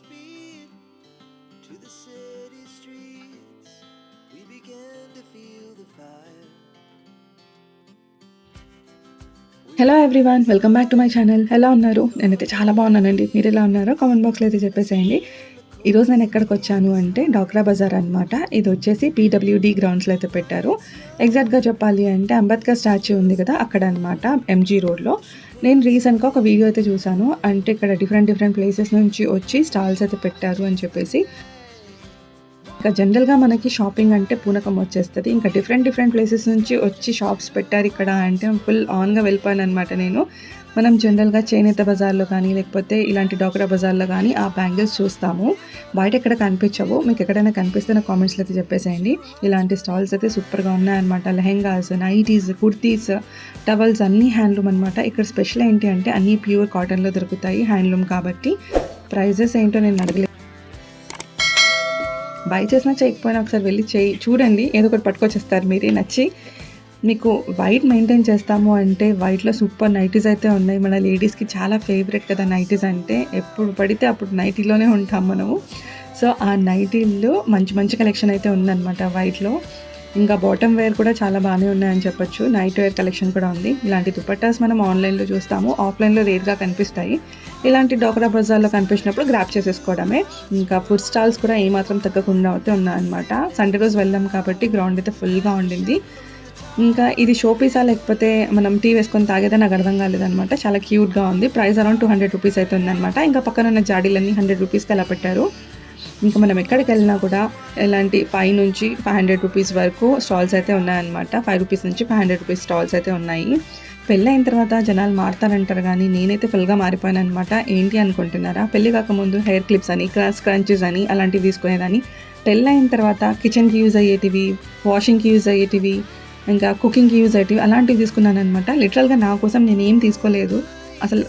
speed to the city streets. We began to feel the fire. Hello everyone welcome back to my channel ఎలా ఉన్నారు? నేనైతే చాలా బాగున్నానండి. మీరు ఎలా ఉన్నారో కామెంట్ బాక్స్లో అయితే చెప్పేసేయండి. ఈరోజు నేను ఎక్కడికి వచ్చాను అంటే డాక్రా బజార్ అనమాట ఇది వచ్చేసి పీడబ్ల్యూడి గ్రౌండ్స్లో అయితే పెట్టారు. ఎగ్జాక్ట్గా చెప్పాలి అంటే అంబేద్కర్ స్టాచ్యూ ఉంది కదా అక్కడ అనమాట ఎంజీ రోడ్లో. నేను రీసెంట్గా ఒక వీడియో అయితే చూశాను. అంటే ఇక్కడ డిఫరెంట్ డిఫరెంట్ ప్లేసెస్ నుంచి వచ్చి స్టాల్స్ అయితే పెట్టారు అని చెప్పేసి. ఇంకా జనరల్గా మనకి షాపింగ్ అంటే పూనకం వచ్చేస్తుంది. ఇంకా డిఫరెంట్ డిఫరెంట్ ప్లేసెస్ నుంచి వచ్చి షాప్స్ పెట్టారు ఇక్కడ. అంటే ఫుల్ ఆన్గా వెళ్ళిపోయాను అనమాట నేను. మనం జనరల్గా చేనేత బజార్లో కానీ లేకపోతే ఇలాంటి డోకరా బజార్లో కానీ ఆ బ్యాంగిల్స్ చూస్తాము. బయట ఎక్కడ కనిపించవు. మీకు ఎక్కడైనా కనిపిస్తే నా కామెంట్స్లో అయితే చెప్పేసేయండి. ఇలాంటి స్టాల్స్ అయితే సూపర్గా ఉన్నాయన్నమాట. లెహెంగాస్ నైటీస్ కుర్తీస్ టవల్స్ అన్నీ హ్యాండ్లూమ్ అనమాట ఇక్కడ స్పెషల్ ఏంటి అంటే అన్నీ ప్యూర్ కాటన్లో దొరుకుతాయి హ్యాండ్లూమ్ కాబట్టి. ప్రైజెస్ ఏంటో నేను అడగలేదు బై చేసినా చేయకపోయినా ఒకసారి వెళ్ళి చేయి చూడండి. ఏదో ఒకటి పట్టుకొచ్చేస్తారు మీరే నచ్చి. మీకు వైట్ మెయింటైన్ చేస్తాము అంటే వైట్లో సూపర్ నైటీస్ అయితే ఉన్నాయి. మన లేడీస్కి చాలా ఫేవరెట్ కదా నైటీస్ అంటే. ఎప్పుడు పడితే అప్పుడు నైటీలోనే ఉంటాం మనము. సో ఆ నైటీల్లో మంచి మంచి కలెక్షన్ అయితే ఉందన్నమాట వైట్లో ఇంకా బాటమ్ వేర్ కూడా చాలా బాగానే ఉన్నాయని చెప్పొచ్చు. నైట్ వేర్ కలెక్షన్ కూడా ఉంది. ఇలాంటి దుపట్టాస్ మనం ఆన్లైన్లో చూస్తాము. ఆఫ్లైన్లో రేట్గా కనిపిస్తాయి. ఇలాంటి డోకరా బజార్లో కనిపించినప్పుడు గ్రాప్ చేసేసుకోవడమే. ఇంకా ఫుడ్ స్టాల్స్ కూడా ఏమాత్రం తగ్గకుండా అయితే ఉన్నాయన్నమాట. సండే రోజు వెళ్ళాం కాబట్టి గ్రౌండ్ అయితే ఫుల్గా ఉండింది. ఇంకా ఇది షోపీసా లేకపోతే మనం టీ వేసుకొని తాగేదే నాకు అర్థం కాలేదనమాట చాలా క్యూట్గా ఉంది. Price around two hundred rupees అయితే ఉందన్నమాట. ఇంకా పక్కన ఉన్న జాడీలన్నీ హండ్రెడ్ రూపీస్కి అలా పెట్టారు. ఇంకా మనం ఎక్కడికి వెళ్ళినా కూడా ఇలాంటి ఫైవ్ నుంచి ఫైవ్ హండ్రెడ్ రూపీస్ వరకు స్టాల్స్ అయితే ఉన్నాయన్నమాట. ఫైవ్ రూపీస్ నుంచి ఫైవ్ హండ్రెడ్ రూపీస్ స్టాల్స్ అయితే ఉన్నాయి. పెళ్ళి అయిన తర్వాత జనాలు మారుతారంటారు కానీ నేనైతే ఫుల్గా మారిపోయాను అనమాట ఏంటి అనుకుంటున్నారా? పెళ్ళి కాకముందు హెయిర్ క్లిప్స్ అని క్రాస్ క్రంచెస్ అని అలాంటివి తీసుకునేదాన్ని. పెళ్ళి అయిన తర్వాత కిచెన్కి యూజ్ అయ్యేటివి వాషింగ్కి యూజ్ అయ్యేటివి ఇంకా కుకింగ్కి యూజ్ అయ్యేటివి అలాంటివి తీసుకున్నాను అనమాట లిటరల్గా నా కోసం నేను ఏం తీసుకోలేదు. అసలు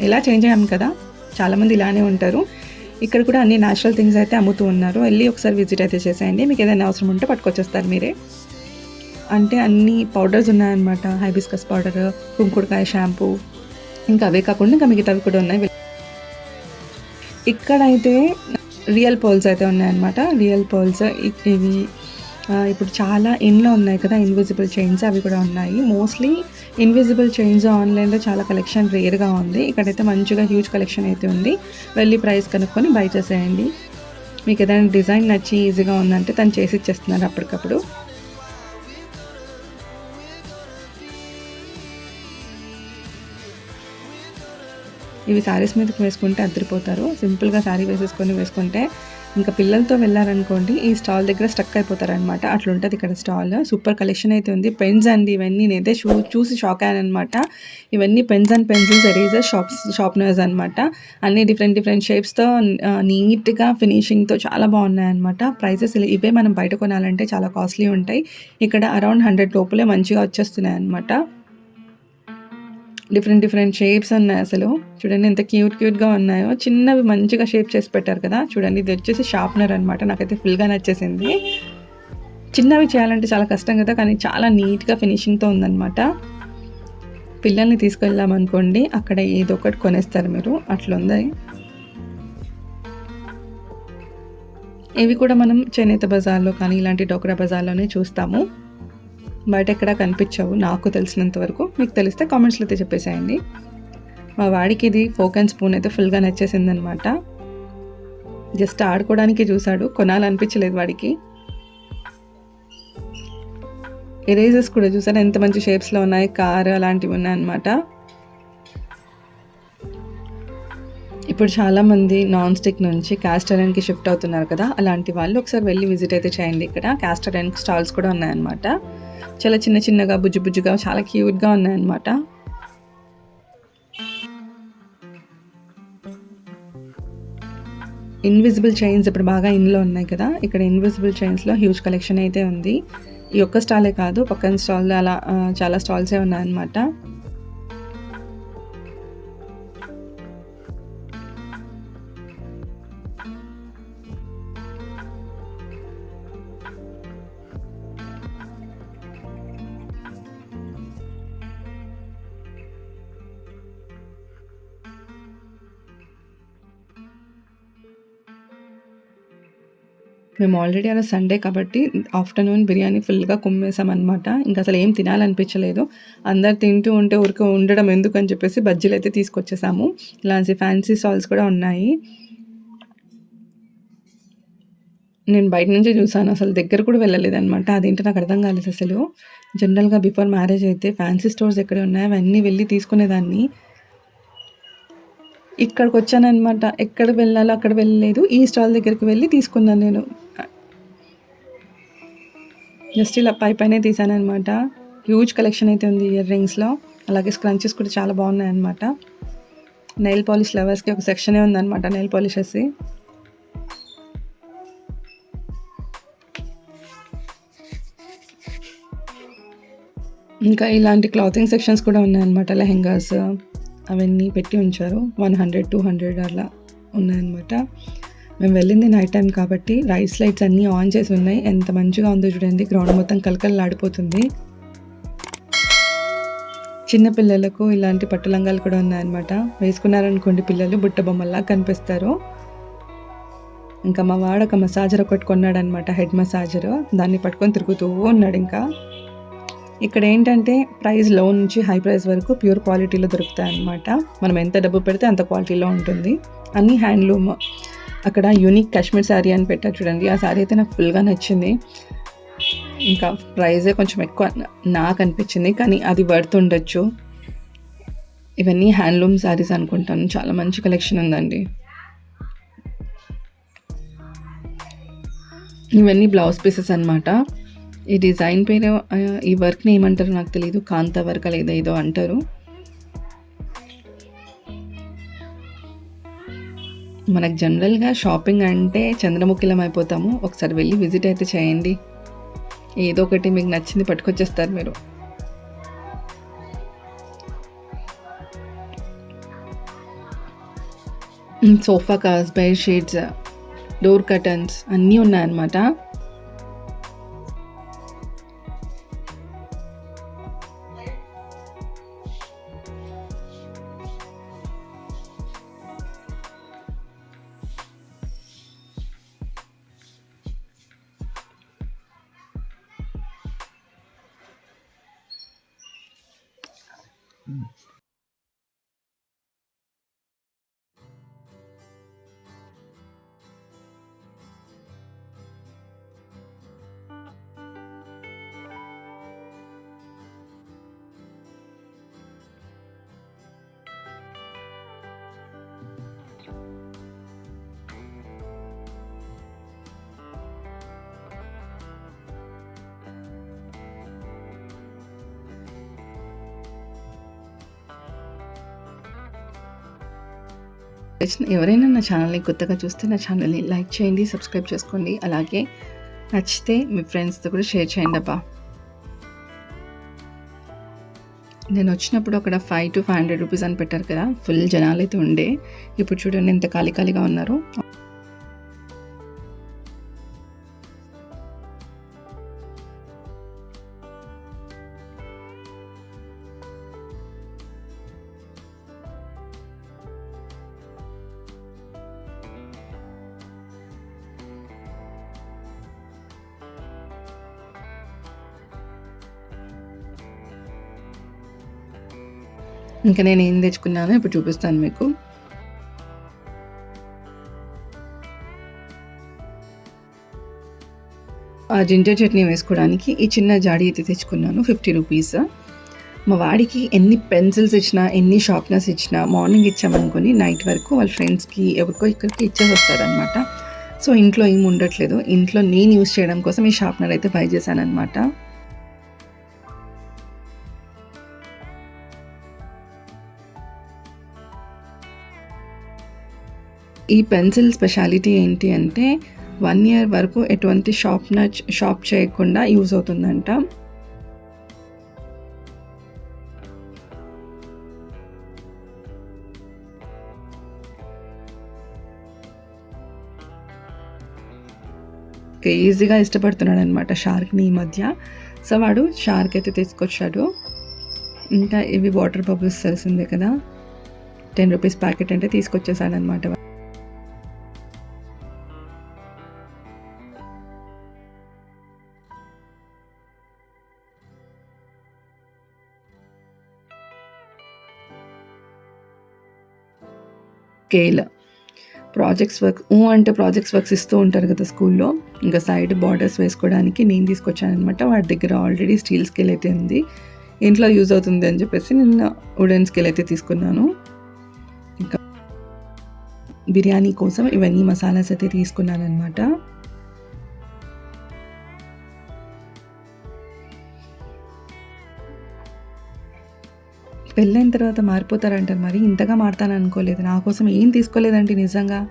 ఎలా చేంజ్ అయ్యాము కదా చాలామంది ఇలానే ఉంటారు. ఇక్కడ కూడా అన్ని న్యాచురల్ థింగ్స్ అయితే అమ్ముతూ ఉన్నారు. వెళ్ళి ఒకసారి విజిట్ అయితే చేసేయండి. మీకు ఏదైనా అవసరం ఉంటే పట్టుకొచ్చేస్తారు మీరే. అంటే అన్ని పౌడర్స్ ఉన్నాయన్నమాట. హైబిస్కస్ పౌడర్ కుంకుడుకాయ షాంపూ ఇంకా అవే కాకుండా ఇంకా మిగతావి కూడా ఉన్నాయి. ఇక్కడైతే రియల్ పోల్స్ అయితే ఉన్నాయన్నమాట. రియల్ పోల్స్ ఇవి ఇప్పుడు చాలా ఇన్లో ఉన్నాయి కదా ఇన్విజిబుల్ చైన్స్ అవి కూడా ఉన్నాయి. మోస్ట్లీ ఇన్విజిబుల్ చైన్స్ ఆన్లైన్లో చాలా కలెక్షన్ రేర్గా ఉంది. ఇక్కడైతే మంచిగా హ్యూజ్ కలెక్షన్ అయితే ఉంది. వెళ్ళి ప్రైస్ కనుక్కొని బై చేసేయండి. మీకు ఏదైనా డిజైన్ నచ్చి ఈజీగా ఉందంటే తను చేసి ఇచ్చేస్తున్నారు అప్పటికప్పుడు. ఇవి శారీస్ మీదకి వేసుకుంటే అద్దరిపోతారు. సింపుల్గా శారీ వేసేసుకొని వేసుకుంటే ఇంకా పిల్లలతో వెళ్ళారనుకోండి ఈ స్టాల్ దగ్గర స్టక్ అయిపోతారనమాట అట్లుంటుంది ఇక్కడ స్టాల్. సూపర్ కలెక్షన్ అయితే ఉంది. పెన్స్ అండ్ ఇవన్నీ నేనైతే షూ చూసి షాక్ అయ్యానమాట ఇవన్నీ pens and pencils eraser shops sharpeners అనమాట అన్ని డిఫరెంట్ డిఫరెంట్ షేప్స్తో నీట్గా ఫినిషింగ్తో చాలా బాగున్నాయన్నమాట. ప్రైసెస్ ఇవే మనం బయట కొనాలంటే చాలా కాస్ట్లీ ఉంటాయి. ఇక్కడ అరౌండ్ హండ్రెడ్ లోపలే మంచిగా వచ్చేస్తున్నాయి అనమాట డిఫరెంట్ డిఫరెంట్ షేప్స్ ఉన్నాయి అసలు. చూడండి ఎంత క్యూట్ క్యూట్గా ఉన్నాయో. చిన్నవి మంచిగా షేప్ చేసి పెట్టారు కదా. చూడండి ఇది వచ్చేసి షార్ప్నర్ అనమాట నాకైతే ఫుల్గా నచ్చేసింది చిన్నవి చేయాలంటే చాలా కష్టం కదా కానీ చాలా నీట్గా ఫినిషింగ్తో ఉందన్నమాట. పిల్లల్ని తీసుకెళ్ళామనుకోండి అక్కడ ఏదో ఒకటి కొనేస్తారు మీరు. అట్లుంది ఇవి కూడా మనం చేనేత బజార్లో కానీ ఇలాంటి డోకరా బజార్లోనే చూస్తాము. బయట ఎక్కడ కనిపించవు నాకు తెలిసినంత వరకు. మీకు తెలిస్తే కామెంట్స్లో అయితే చెప్పేసేయండి. మా వాడికి ఇది ఫోక్ అండ్ స్పూన్ అయితే ఫుల్గా నచ్చేసిందనమాట. జస్ట్ ఆడుకోవడానికి చూశాడు కొనాలనిపించలేదు వాడికి. ఎరేజర్స్ కూడా చూసారా? ఎంత మంచి షేప్స్లో ఉన్నాయి కార్ అలాంటివి ఉన్నాయన్నమాట. ఇప్పుడు చాలామంది నాన్ స్టిక్ నుంచి క్యాస్ట్ ఐరన్కి షిఫ్ట్ అవుతున్నారు కదా అలాంటి వాళ్ళు ఒకసారి వెళ్ళి విజిట్ అయితే చేయండి ఇక్కడ. క్యాస్ట్ ఐరన్ స్టాల్స్ కూడా ఉన్నాయన్నమాట. చాలా చిన్న చిన్నగా బుజ్జు బుజ్జుగా చాలా క్యూట్గా ఉన్నాయన్నమాట. ఇన్విజిబుల్ చైన్స్ ఇప్పుడు బాగా ఇన్లో ఉన్నాయి కదా. ఇక్కడ ఇన్విజిబుల్ చైన్స్లో హ్యూజ్ కలెక్షన్ అయితే ఉంది. ఈ ఒక్క స్టాలే కాదు పక్కన స్టాల్ అలా చాలా స్టాల్సే ఉన్నాయన్నమాట. మేము ఆల్రెడీ అలా సండే కాబట్టి ఆఫ్టర్నూన్ బిర్యానీ ఫుల్గా కుమ్మేసామన్నమాట ఇంకా అసలు ఏం తినాలనిపించలేదు. అందరు తింటూ ఉంటే ఊరికే ఉండడం ఎందుకు అని చెప్పేసి బజ్జీలు అయితే తీసుకొచ్చేసాము. ఇలాంటి ఫ్యాన్సీ సాల్స్ కూడా ఉన్నాయి. నేను బయట నుంచే చూసాను. అసలు దగ్గర కూడా వెళ్ళలేదన్నమాట. అదేంటో నాకు అర్థం కాలేదు అసలు. జనరల్గా బిఫోర్ మ్యారేజ్ అయితే ఫ్యాన్సీ స్టోర్స్ ఎక్కడ ఉన్నాయో. అవన్నీ వెళ్ళి తీసుకునేదాన్ని. ఇక్కడికి వచ్చానమాట ఎక్కడ వెళ్ళాలో అక్కడ వెళ్ళలేదు. ఈ స్టాల్ దగ్గరికి వెళ్ళి తీసుకున్నాను నేను. జస్ట్ ఇలా పై పైనే తీసాను అనమాట హ్యూజ్ కలెక్షన్ అయితే ఉంది ఇయర్ రింగ్స్లో అలాగే స్క్రంచెస్ కూడా చాలా బాగున్నాయి అనమాట నెయిల్ పాలిష్ లవర్స్కి ఒక సెక్షనే ఉందన్నమాట నెయిల్ పాలిషెస్ ఇంకా ఇలాంటి క్లాతింగ్ సెక్షన్స్ కూడా ఉన్నాయన్నమాట లెహెంగాస్. అవన్నీ పెట్టి ఉంచారు. వన్ హండ్రెడ్ టూ హండ్రెడ్ అలా ఉన్నాయన్నమాట. మేము వెళ్ళింది నైట్ టైం కాబట్టి రైస్ లైట్స్ అన్నీ ఆన్ చేసి ఉన్నాయి. ఎంత మంచిగా ఉందో చూడండి. గ్రౌండ్ మొత్తం కలకలలాడిపోతుంది చిన్న పిల్లలకు ఇలాంటి పట్టు లంగాలు కూడా ఉన్నాయన్నమాట. వేసుకున్నారనుకోండి పిల్లలు బుట్ట బొమ్మలా కనిపిస్తారు. ఇంకా మా వాడు ఒక మసాజర్ ఒకటి కొన్నాడనమాట హెడ్ మసాజర్. దాన్ని పట్టుకొని తిరుగుతూ ఉన్నాడు ఇంకా. ఇక్కడ ఏంటంటే ప్రైస్లో నుంచి హై ప్రైస్ వరకు ప్యూర్ క్వాలిటీలో దొరుకుతాయి అన్నమాట మనం ఎంత డబ్బు పెడితే అంత క్వాలిటీలో ఉంటుంది. అన్ని హ్యాండ్లూమ్. అక్కడ యూనిక్ కాశ్మీర్ శారీ అని పెట్టారు చూడండి. ఆ శారీ అయితే నాకు ఫుల్గా నచ్చింది. ఇంకా ప్రైజే కొంచెం ఎక్కువ నాకు అనిపించింది కానీ అది వర్త్ ఉండొచ్చు. ఇవన్నీ హ్యాండ్లూమ్ శారీస్ అనుకుంటాను. చాలా మంచి కలెక్షన్ ఉందండి. ఇవన్నీ బ్లౌజ్ పీసెస్ అనమాట ఈ డిజైన్ పేరు ఈ వర్క్ని ఏమంటారు నాకు తెలియదు కాంత వర్క్ లేదా ఏదో అంటారు. మనకు జనరల్గా షాపింగ్ అంటే చంద్రముఖిలం అయిపోతాము. ఒకసారి వెళ్ళి విజిట్ అయితే చేయండి. ఏదో ఒకటి మీకు నచ్చింది పట్టుకొచ్చేస్తారు మీరు. సోఫా కాస్ బెడ్ షీట్స్ డోర్ కర్టన్స్ అన్నీ ఉన్నాయన్నమాట. Mm. ఎవరైనా నా ఛానల్ని కొత్తగా చూస్తే నా ఛానల్ని లైక్ చేయండి సబ్స్క్రైబ్ చేసుకోండి. అలాగే నచ్చితే మీ ఫ్రెండ్స్తో కూడా షేర్ చేయండి అబ్బా. నేను వచ్చినప్పుడు అక్కడ five to five hundred rupees అని పెట్టారు కదా ఫుల్ జనాలు అయితే ఉండే. ఇప్పుడు చూడండి ఎంత ఖాళీ ఖాళీగా ఉన్నారు. ఇంకా నేను ఏం తెచ్చుకున్నానో ఇప్పుడు చూపిస్తాను మీకు. ఆ జింజర్ చట్నీ వేసుకోవడానికి ఈ చిన్న జాడీ అయితే తెచ్చుకున్నాను ఫిఫ్టీ రూపీస్. మా వాడికి ఎన్ని పెన్సిల్స్ ఇచ్చినా ఎన్ని షార్ప్నర్స్ ఇచ్చినా మార్నింగ్ ఇచ్చామనుకొని నైట్ వరకు వాళ్ళ ఫ్రెండ్స్కి ఎవరికో ఇక్కడికి ఇచ్చేసి వస్తాడనమాట సో ఇంట్లో ఏమి ఉండట్లేదు. ఇంట్లో నేను యూస్ చేయడం కోసం ఈ షార్ప్నర్ అయితే బై చేశానమాట ఈ పెన్సిల్ స్పెషాలిటీ ఏంటి అంటే వన్ ఇయర్ వరకు ఎటువంటి షార్ప్నర్ షాప్ చేయకుండా యూజ్ అవుతుందంట. ఈజీగా ఇష్టపడుతున్నాడు అనమాట షార్క్ని ఈ మధ్య. సో వాడు షార్క్ అయితే తీసుకొచ్చాడు. ఇంకా ఇవి వాటర్ బబుల్స్ తెలిసిందే కదా? టెన్ రూపీస్ ప్యాకెట్ అంటే తీసుకొచ్చేసాడు అనమాట స్కేల్ ప్రాజెక్ట్స్ వర్క్ ఊ అంటే ప్రాజెక్ట్స్ వర్క్స్ ఇస్తూ ఉంటారు కదా స్కూల్లో. ఇంకా సైడ్ బార్డర్స్ వేసుకోవడానికి నేను తీసుకొచ్చాను అనమాట వాడి దగ్గర ఆల్రెడీ స్టీల్ స్కేల్ అయితే ఉంది. ఇంట్లో యూజ్ అవుతుంది అని చెప్పేసి నేను వుడెన్ స్కేల్ అయితే తీసుకున్నాను. ఇంకా బిర్యానీ కోసం ఇవన్నీ మసాలాస్ అయితే తీసుకున్నాను అనమాట పెళ్ళైన తర్వాత మారిపోతారంటారు మరి? ఇంతగా మారుతాను అనుకోలేదు. నా కోసం ఏం తీసుకోలేదండి నిజంగా?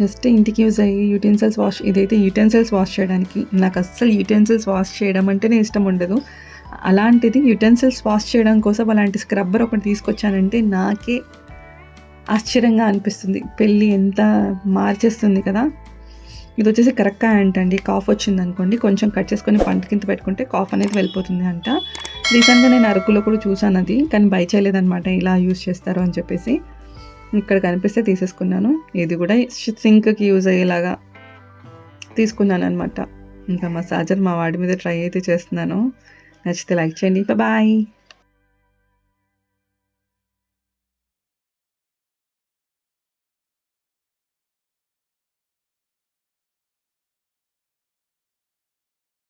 జస్ట్ ఇంటికి యూజ్ అయ్యి యూటెన్సిల్స్ వాష్ ఇదైతే యూటెన్సిల్స్ వాష్ చేయడానికి. నాకు అస్సలు యూటెన్సిల్స్ వాష్ చేయడం అంటేనే ఇష్టం ఉండదు. అలాంటిది యూటెన్సిల్స్ వాష్ చేయడం కోసం అలాంటి స్క్రబ్బర్ ఒకటి తీసుకొచ్చానంటే నాకే ఆశ్చర్యంగా అనిపిస్తుంది. పెళ్ళి ఎంత మార్చేస్తుంది కదా? ఇది వచ్చేసి కరెక్ట్గా అంటండి కాఫ్ వచ్చింది అనుకోండి కొంచెం కట్ చేసుకొని పంట కింద పెట్టుకుంటే కాఫ్ అనేది వెళ్ళిపోతుంది అంట. రీసెంట్గా నేను అరకులో కూడా చూసాను అది కానీ బై చేయలేదన్నమాట ఇలా యూజ్ చేస్తారు అని చెప్పేసి. ఇక్కడ కనిపిస్తే తీసేసుకున్నాను. ఇది కూడా సింక్కి యూజ్ అయ్యేలాగా తీసుకున్నాను అనమాట ఇంకా మసాజర్ మా వాడి మీద ట్రై అయితే చేస్తున్నాను. నచ్చితే లైక్ చేయండి. బాయ్.